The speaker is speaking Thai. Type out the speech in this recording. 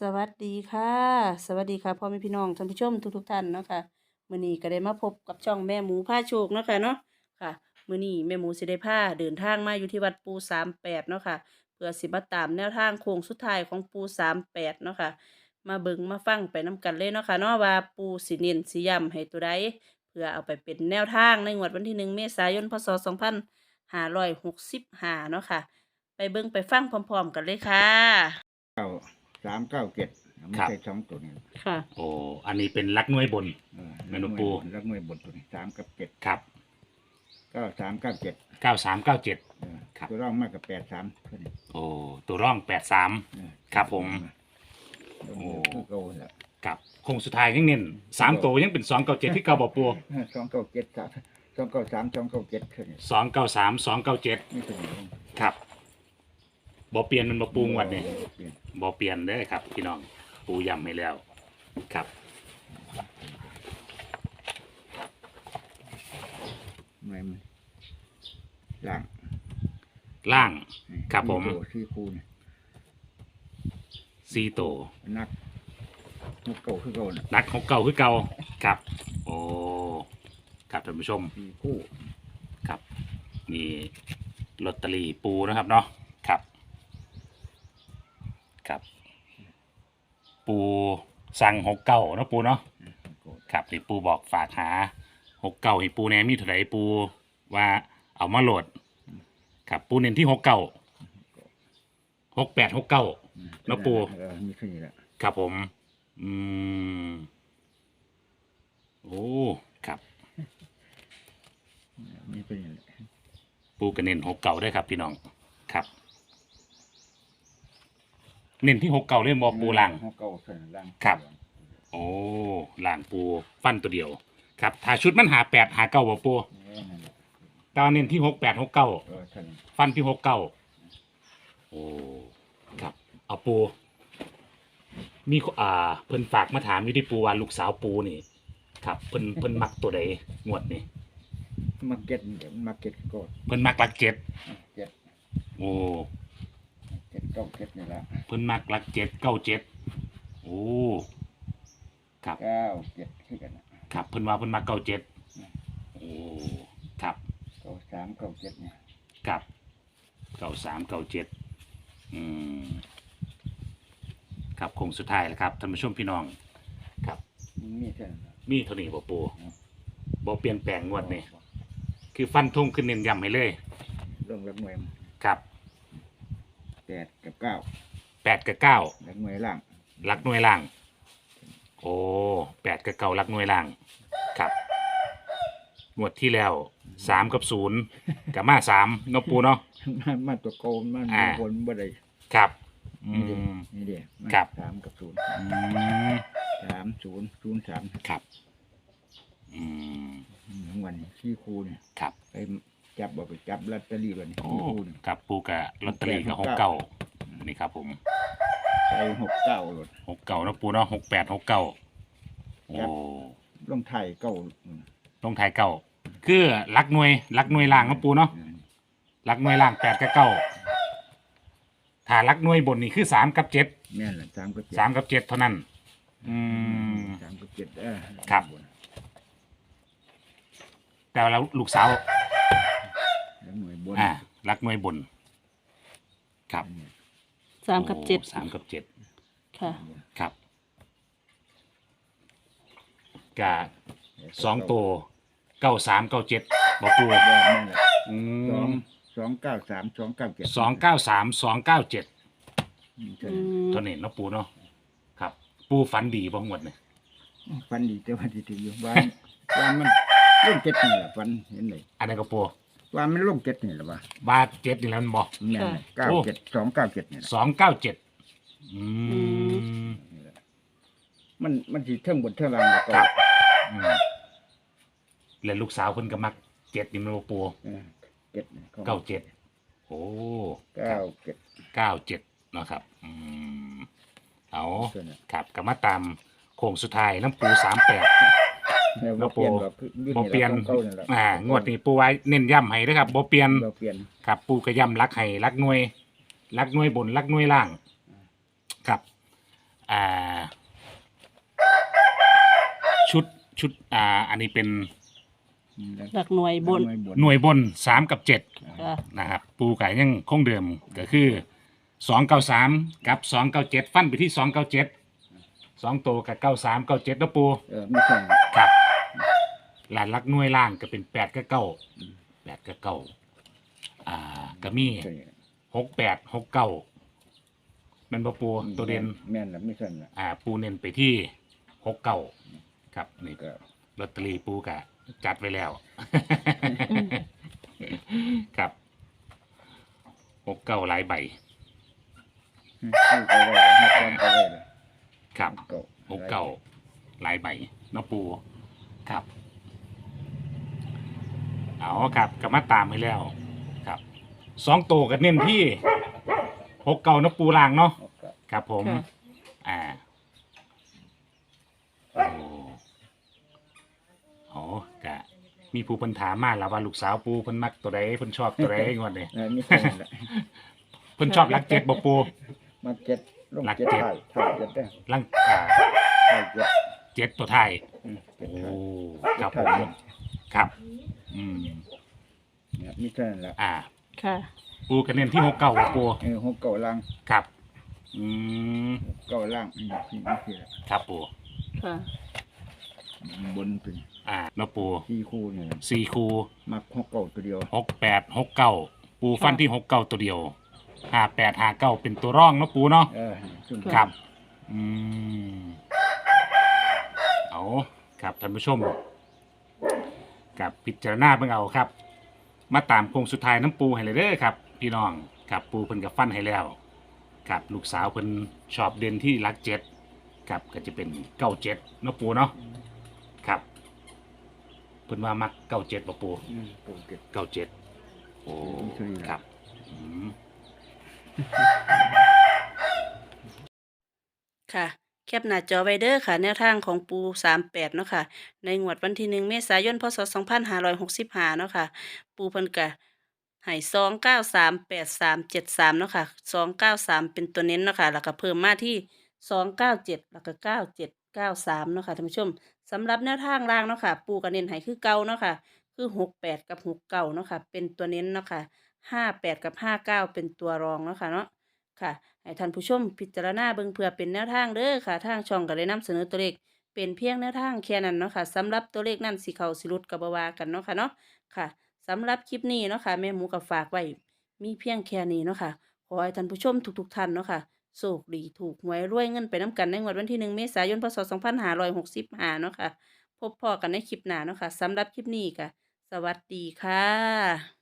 สวัสดีค่ะ สวัสดีค่ะพ่อแม่พี่น้องท่านผู้ชมทุกทุกท่านเนาะค่ะมื้อนี้ก็ได้มาพบกับช่องแม่หมูผ้าโชคเนาะค่ะเนาะค่ะมื้อนี้แม่หมูสิได้พาเดินทางมาอยู่ที่วัดปู38เนาะค่ะเพื่อสิมาตามแนวทางโค้งสุดท้ายของปู38เนาะค่ะ มาเบิ่งมาฟังไปนํกันเลยเนาะค่ะเนาะว่าปูสิเน้นสิย้ำให้ตัวใดเพื่อเอาไปเป็นแนวทางในงวดวันที่1เมษายนพศ2565เนาะค่ะ ไปเบิ่งไปฟังพร้อม ๆ กันเลยค่ะ สามเก้าเจ็ดไม่ครับใช่สองตัวนี้ค่ะ โอ้อันนี้เป็นลักหน่วยบน เออแม่นบ่ปู รักหน่วยบทตัวนี้สามกับเจ็ดครับเก้าสามเก้าเจ็ดเก้าสามเก้าเจ็ด เออครับ ตัวร่องมากกับแปดสามเท่านี้โอ้ตัวร่องแปดสาม เออครับผมโอ้โอ้ คือเก่าแหละกับโคงสุดท้ายยังเน้นสามตัวยังเป็นสองเก้าเจ็ดที่เก้าบอกปูสองเก้าเจ็ดสามสองเก้าสามสองเก้าเจ็ดเท่านี้สองเก้าสามสองเก้าเจ็ดไม่ถึงครับบอเปลี่ยนมันบอปูงวดนี่เปลี่ยน บอเปลี่ยนเด้อครับ พี่น้องปูย้ำให้แล้วครับไม่มันล่างล่าง ครับผมตัวสี่คูณซีโตวนักนกเก่าคือเก่าน่ะนักของเก่าคือเก่าครับ โอ้ครับท่านผู้ชม สี่คู่ ครับมีลอตเตอรี่ปูนะครับเนาะ ครับครับ ปูสั่งหกเก้านาะปูเนาะครับที่ปูบอกฝากหาหกเก้าให้ปูแหนมีเท่าไหร่ปูว่าเอามาโหลด ครับปูเน้นที่หกเก้าหกแปดหกเก้าแล้วปูเออมีแค่นี้แหละครับผม อืมโอ้ครับมีแค่นี้แหละปูกระเน้นหกเก่าด้วยครับพี่น้องครับ เน้นที่หกเก่าเล่นบอปูล่างนกเก่าเท่านั้นล่างครับ โอ้ล่างปูฟันตัวเดียว ครับถ้าชุดมันหาแปดหาเก้าบอปูเออนั่นแหละตอนเน้นที่หกแปดหกเก้าเออเท่านั้นฟันที่หกเก้าโอ้ครับเอาปู มีอ่าเพิ่นฝากมาถามอยู่ที่ปูว่าลูกสาวปูนี่ ครับเพิ่นเพิ่นมักตัวใดงวดนี่มาเก็ตนี่เดี๋ยวมาเก็ตก็เพิ่นมักหลักเจ็ดเจ็ดโอ้เจ็ดเก้าเจ็ดนี่ละเพิ่นมักหลักเจ็ดเก้าเจ็ดโอ้ครับเก้าเจ็ดคือกันนะครับเพิ่นว่าเพิ่นมักเก้าเจ็ดโอ้ครับเก้าสามเก้าเจ็ดเนี่ยครับเก้าสามเก้าเจ็ดอืมครับคงสุดท้ายแล้วครับท่านผู้ชมพี่น้อง ครับมันมีเท่านั้นล่ะมีเท่านี้บ่ปูบ่เปลี่ยนแปลงงวดนี่คือฟันธงขึ้นเน้นย้ำให้เลยเรื่องรักหน่วยมันครับ แปดกับเก้าแปดกับเก้ารักหน่วยล่างหลักหน่วยล่าง โอ้แปดกับเก้าหลักหน่วยล่าง ครับงวดที่แล้วสามกับศูนย์กับมาสามเนาะปูเนาะมามาตัวโกนมันอ่าบนบ่ได้ครับ อืนี่เดีม นี่เดียครับ สามกับศูนย์อืมสามศูนย์ศูนย์สามครับ อืมทั้งวันนี้ที่คูเนี่ยครับ ไป จับบอกไปจับลอตเตอรี่วันนี้โอ้ที่คูเนี่ยกับปูกับลอตเตอรี่กับหกเก้านี่ครับผมไปหกเก้าหลด หกเก้าเนาะปูเนาะหกแปดหกเก้าโอ้ลงไทยเก้าลงท้ายเก้าคือหลักหน่วยหลักหน่วยล่างเนาะปูเนาะหลักหน่วยล่างแปดกับเก้าถ้าหลักหน่วยบนนี่คือสามกับเจ็ดแม่นแหละสามกับเจ็ดสามกับเจ็ดเท่านั้น อืม สามกับเจ็ดเออครับ แต่เราลูกสาว แล้วหน่วยบน อ่าหลักหน่วยบน ครับสามกับเจ็ดโอ้สามกับเจ็ดค่ะ ครับกะสองตัวเก้าสามเก้าเจ็ดบอกปูแบบนั่นแหละอืสองมสองเก้าสามสองเก้าเจ็ดสองเก้าสามสองเก้าเจ็ดอืมอืม เท่านี้เนาะปูเนาะครับ ปูฝันดีบ้างหมดเนี่ยฟันดีแต่ว่าที่ถืออยู่ว่าว่ามันลงเจ็ดนี่แหละฟันเห็นเลยอันนั้นก็ปู ว่ามันลงเจ็ดนี่แหละว่าบาทเจ็ดนี่แล้วมันบอกแม่นเก้าโอ้ เจ็ดสองเก้าเจ็ดนี่แหละสองเก้าเจ็ดอืมนี่แหละมันมันสีเท่งบนเท่งล่างแล้วก็ครับอืมแล้วลูกสาวเพิ่นก็มักเจ็ดนี่มันบ่ปูเออเจ็ดนี่เก้าเจ็ดโอ้เก้าเจ็ดเก้าเจ็ดเนาะครับอืมเอา เท่านั้น ครับก็มาตามโค้งสุดท้ายน้ำปูสามแปดแล้วแล้ว บ่เปลี่ยนปูหรอกคือรุ่บ่เปลี่ยนราของเก่านี่แหละอ่างวดนี้ปูไว้เน้นย้ำให้นะครับบ่เปลี่ยนเราเปลี่ยนครับปูกระย่ำรักให้รักหน่วยรักหน่วยบนรักหน่วยล่างครับอ่าชุดชุดอ่าอันนี้เป็นหลักหน่วยบนหน่วยบนสามกับเจ็ดค่ะนะครับปูไก่ยังคงเดิมก็คือสองเก้าสามกับสองเก้าเจ็ดฟันไปที่สองเก้าเจ็ดสองตัวกับเก้าสามเก้าเจ็ดนะปูเออไม่ใช่ครับ หลานลักหน่วยล่างก็เป็นแปดกับเก้าแปดกับเก้าอ่าก็มีใช่หกแปดหกเก้ามันบ่ปูตัวเด่นแม่นละไม่ใช่ละอ่า ปูเน้นไปที่หกเก้าครับนี่ก็ลอตเตอรี่ปูกะ จัดไว้แล้ว ครับหกเก้าหลายใบ ซื้อไปไว้ให้ความไปไว้เลยครับ เก่าหกเก้าหลายใบเนาะปูครับ เอาครับกลับมาตามให้แล้วครับสองตัวกันเน้นที่หกเก้าเนาะปูลางเนาะหกเก้าครับผม ค่ะ อ่าโอ้โหกะ มีผู้เพิ่นถามมาแล้วว่าลูกสาวปูเพิ่นมักตัวใดเพิ่นชอบตัวใดงวดนี้เออไม่ใช่ละเพิ่นชอบรักเจ็ดบ่ปู มาเจ็ดลงหลักเจ็ดเจ็ดถ่ายถ่ายเจ็ดได้รังอ่าถ่ายเจ็ดเจ็ดตัวไทายอืมเจ็ดโอ้ถ่ายครับผถ่ายมครับ อืมเนี่ยไม่ใช่ละอ่า ค่ะ ปูกระเน้นที่หกเก้าปูเออหกเก้าล่างครับ อืมหกเก้าล่างอืมนี่ไม่ใช่ละครับปูค่ะ บนเป็นอ่าเนาะปูที่คู่เนี่ยสี่คูมักหกเก้าตัวเดียวหกแปดหกเก้าปูฟันที่หกเก้าตัวเดียวห้าแปดห้าเก้าเป็นตัวร่องเนาะปูเนาะ เออซึ่งครับ อืม เอา ครับท่านผู้ชม กับพิจารณาเบิ่งเอาครับ มาตามโคงสุดท้ายน้ำปูให้เลยเด้อครับ พี่น้องกับปูเพิ่นกับฟันให้แล้วกับลูกสาวเพิ่นชอบเด่นที่รักเจ็ดกับก็จะเป็นเก้าเจ็ดนาะปูเนาะครับเพิ่นว่ามักเก้าเจ็ดป่ะปูอืมตัวเก็บ เก้าเจ็ดโอ้ใช่ครับ ครับอืม ค่ะ แคปหน้าจอไวเด้อค่ะ แนวทางของปู 38 เนาะค่ะ ในงวดวันที่ 1 เมษายน พศ 2565 เนาะค่ะ ปูเพิ่นกะให้2938373เนาะค่ะ 293 เป็นตัวเน้นเนาะค่ะ แล้วก็เพิ่มมาที่ 297 แล้วก็ 9793 เนาะค่ะท่านผู้ชมสำหรับแนวทางล่างเนาะค่ะ ปูก็เน้นให้คือเก่าเนาะค่ะ คือ 68 กับ 69 เนาะค่ะ เป็นตัวเน้นเนาะค่ะ 58 กับ 59 เป็นตัวรองเนาะค่ะเนาะค่ะ ให้ท่านผู้ชมพิจารณาเบิ่งเพื่อเป็นแนวทางเด้อค่ะ ทางช่องก็ได้นำเสนอตัวเลขเป็นเพียงแนวทางแค่นั้นเนาะค่ะสำหรับตัวเลขนั่นสิเขาสิหลุดก็บ่ว่ากันเนาะค่ะเนาะค่ะสำหรับคลิปนี้เนาะค่ะแม่หมูก็ฝากไว้มีเพียงแค่นี้เนาะค่ะขอให้ท่านผู้ชมทุกๆท่านเนาะค่ะโชคดีถูกหวยรวยเงินไปน้ำกันในวดวันที่1เมษายนพศ2565เนาะค่ะพบพอกันในคลิปหน้าเนาะค่ะสำหรับคลิปนี้ก็สวัสดีค่ะ